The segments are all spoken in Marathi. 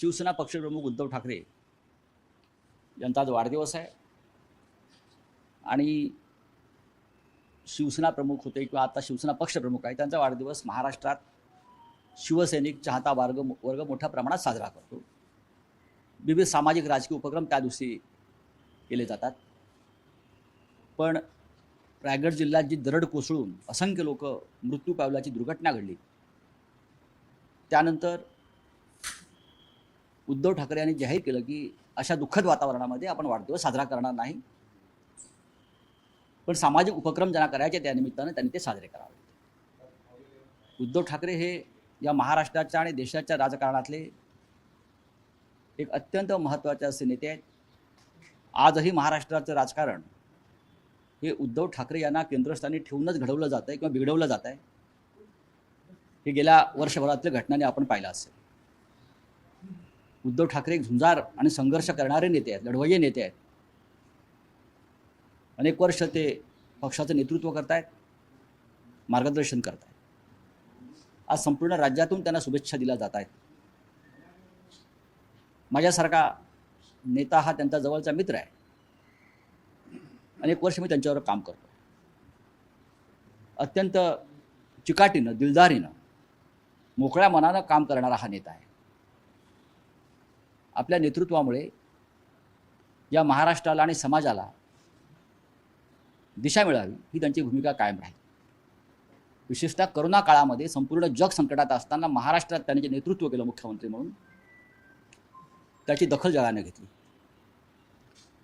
शिवसेना पक्षप्रमुख उद्धव ठाकरे यांचा आज वाढदिवस आहे. आणि शिवसेना प्रमुख होते किंवा आता शिवसेना पक्षप्रमुख आहे त्यांचा वाढदिवस महाराष्ट्रात शिवसैनिक चाहता वर्ग वर्ग मोठ्या प्रमाणात साजरा करतो. विविध सामाजिक राजकीय उपक्रम त्या दिवशी केले जातात. पण रायगड जिल्ह्यात जी दरड कोसळून असंख्य लोक मृत्यू पावल्याची दुर्घटना घडली. त्यानंतर उद्धव ठाकरे यांनी जाहीर केलं की अशा दुःखद वातावरणामध्ये आपण वाढदिवस साजरा करणार नाही. पण सामाजिक उपक्रम ज्यांना करायचे त्यानिमित्तानं त्यांनी ते साजरे करावे. उद्धव ठाकरे हे या महाराष्ट्राच्या आणि देशाच्या राजकारणातले एक अत्यंत महत्त्वाचे असे नेते आहेत. आजही महाराष्ट्राचं राजकारण हे उद्धव ठाकरे यांना केंद्रस्थानी ठेवूनच घडवलं जातं आहे किंवा बिघडवलं जात आहे हे गेल्या वर्षभरातल्या घटनांनी आपण पाहिलं असेल. उद्धव ठाकरे एक झुंजार आणि संघर्ष करणारे नेते आहेत लढवय्ये नेते आहेत. अनेक वर्ष ते पक्षाचं नेतृत्व करतायत मार्गदर्शन करतायत. आज संपूर्ण राज्यातून त्यांना शुभेच्छा दिल्या जात आहेत माझ्यासारखा नेता हा त्यांचा जवळचा मित्र आहे. अनेक वर्ष मी त्यांच्यावर काम करतो अत्यंत चिकाटीनं दिलदारीनं मोकळ्या मनानं काम करणारा हा नेता आहे. आपल्या नेतृत्वामुळे या महाराष्ट्राला आणि समाजाला दिशा मिळावी ही त्यांची भूमिका कायम राहील. विशेषतः करोना काळामध्ये संपूर्ण जग संकटात असताना महाराष्ट्रात त्यांनी जे नेतृत्व केलं मुख्यमंत्री म्हणून त्याची दखल जगाने घेतली.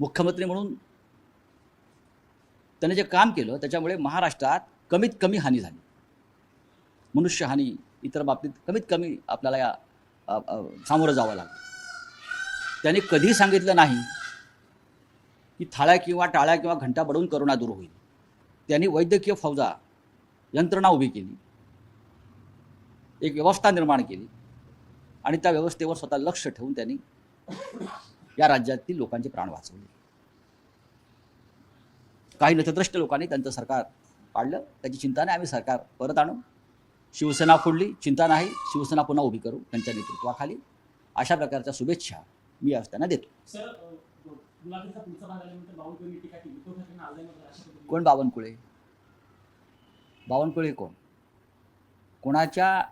मुख्यमंत्री म्हणून त्याने जे काम केलं त्याच्यामुळे महाराष्ट्रात कमीत कमी हानी झाली. मनुष्यहानी इतर बाबतीत कमीत कमी आपल्याला या सामोरं जावं लागलं. त्यांनी कधी सांगितलं नाही की थाळ्या किंवा टाळ्या किंवा घंटा बडवून करोना दूर होईल. त्यांनी वैद्यकीय फौजा यंत्रणा उभी केली. एक व्यवस्था निर्माण केली. आणि त्या व्यवस्थेवर स्वतः लक्ष ठेवून त्यांनी या राज्यातील लोकांचे प्राण वाचवले. काही नथद्रष्ट लोकांनी त्यांचं सरकार पाडलं. त्याची चिंता नाही. आम्ही सरकार परत आणू. शिवसेना फोडली. चिंता नाही. शिवसेना पुन्हा उभी करू. त्यांच्या नेतृत्वाखाली. अशा प्रकारच्या शुभेच्छा मी त्यांना देतो कोण बावनकुळे? बावनकुळे कोण? कोणाच्या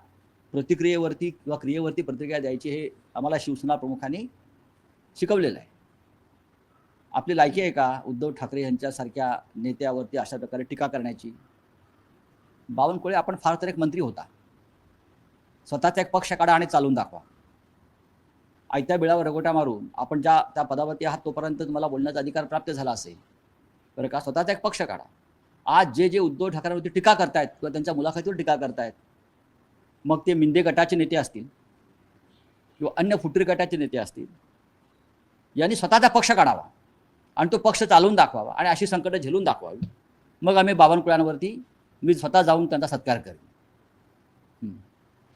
प्रतिक्रियेवरती किंवा क्रियेवरती प्रतिक्रिया द्यायची हे आम्हाला शिवसेना प्रमुखांनी शिकवलेलं आहे. आपली लायकी आहे का उद्धव ठाकरे यांच्यासारख्या नेत्यावरती अशा प्रकारे टीका करण्याची? बावनकुळे आपण फार तर एक मंत्री होता. स्वतःचा एक पक्ष काढा आणि चालून दाखवा. आयत्या बिळावर रगोटा मारून आपण ज्या त्या पदावरती आहात तोपर्यंत तुम्हाला बोलण्याचा अधिकार प्राप्त झाला असेल. बरं का? स्वतःचा एक पक्ष काढा. आज जे जे उद्धव ठाकरेंवरती टीका करतायत किंवा त्यांच्या मुलाखतीवर टीका करतायत मग ते मिंदे गटाचे नेते असतील किंवा अन्य फुटरी गटाचे नेते असतील यांनी स्वतःचा पक्ष काढावा आणि तो पक्ष चालवून दाखवावा आणि अशी संकटं झेलून दाखवावी. मग आम्ही बावनकुळ्यांवरती मी स्वतः जाऊन त्यांचा सत्कार करेन.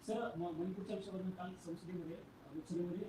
सर मणिपूरच्या विषयावरून काल संसदेमध्ये लोकसभेमध्ये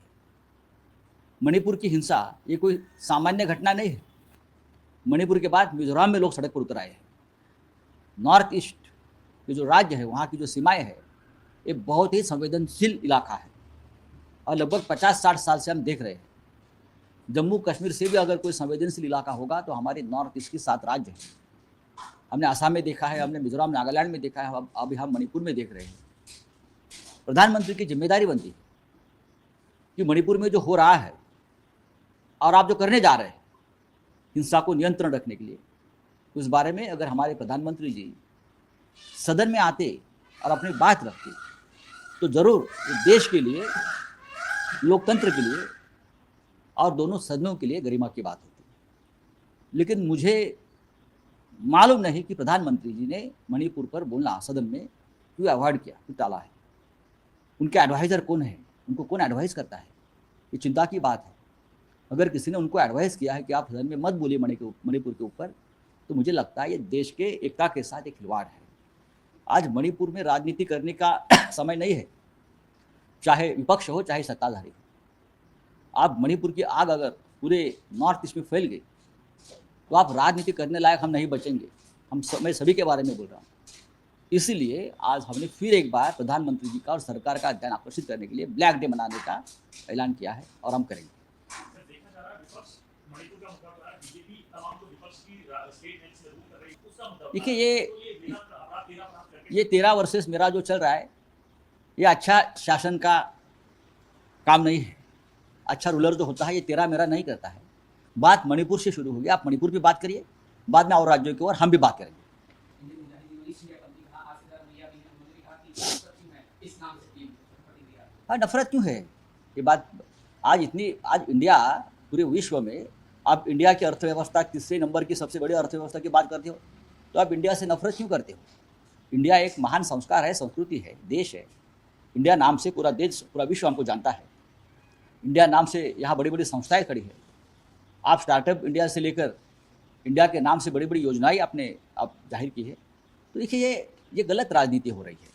मणिपुर की हिंसा, ये कोई सामान्य घटना नहीं है। मणिपुर के बाद मिजोरम में लोग सड़क पर उतर आए हैं। नॉर्थ ईस्ट के जो राज्य है, वहाँ की जो सीमाएँ है, ये बहुत ही संवेदनशील इलाका है। और लगभग पचास साठ साल से हम देख रहे हैं। जम्मू कश्मीर से भी अगर कोई संवेदनशील इलाका होगा तो हमारे नॉर्थ ईस्ट की सात राज्य हैं। हमने आसाम में देखा है, हमने मिजोरम, नागालैंड में देखा है अभी हम मणिपुर में देख रहे हैं। प्रधानमंत्री की ज़िम्मेदारी बनती है कि मणिपुर में जो हो रहा है और आप जो करने जा रहे हैं, हिंसा को नियंत्रण रखने के लिए, उस बारे में अगर हमारे प्रधानमंत्री जी सदन में आते और अपनी बात रखते तो ज़रूर देश के लिए, लोकतंत्र के लिए और दोनों सदनों के लिए गरिमा की बात होती लेकिन मुझे मालूम नहीं कि प्रधानमंत्री जी ने मणिपुर पर बोलना सदन में क्यों अवॉइड किया, क्यों टाला है। उनके एडवाइज़र कौन है? उनको कौन एडवाइस करता है? ये चिंता की बात है। अगर किसी ने उनको एडवाइस किया है कि आप सदन में मत बोलिए मणिपुर के ऊपर तो मुझे लगता है ये देश के एकता के साथ एक खिलवाड़ है। आज मणिपुर में राजनीति करने का समय नहीं है। चाहे विपक्ष हो चाहे सत्ताधारी हो। आप मणिपुर की आग अगर पूरे नॉर्थ ईस्ट में फैल गई तो आप राजनीति करने लायक हम नहीं बचेंगे। हम सब, मैं सभी के बारे में बोल रहा हूँ। इसीलिए आज हमने फिर एक बार प्रधानमंत्री जी का और सरकार का ध्यान आकर्षित करने के लिए ब्लैक डे मनाने का ऐलान किया है और हम करेंगे। देखिए, ये- ये तेरह वर्सेस मेरा जो चल रहा है ये अच्छा शासन का काम नहीं है। अच्छा रूलर जो होता है ये तेरा मेरा नहीं करता है। बात मणिपुर से शुरू होगी। आप मणिपुर की बात करिए बाद में और राज्यों की और हम भी बात करेंगे। हाँ नफरत क्यों है? ये बात आज इतनी आज इंडिया पूरे विश्व में आप इंडिया की अर्थव्यवस्था तीसरे नंबर की सबसे बड़ी अर्थव्यवस्था की बात करते हो तो आप इंडिया से नफरत क्यों करते हो? इंडिया एक महान संस्कार है, संस्कृति है, देश है। इंडिया नाम से पूरा देश, पूरा विश्व हमको जानता है। इंडिया नाम से यहाँ बड़ी बड़ी संस्थाएँ खड़ी है। आप स्टार्टअप इंडिया से लेकर इंडिया के नाम से बड़ी बड़ी योजनाएँ आपने, आप ज़ाहिर की है। तो देखिए, ये ये गलत राजनीति हो रही है।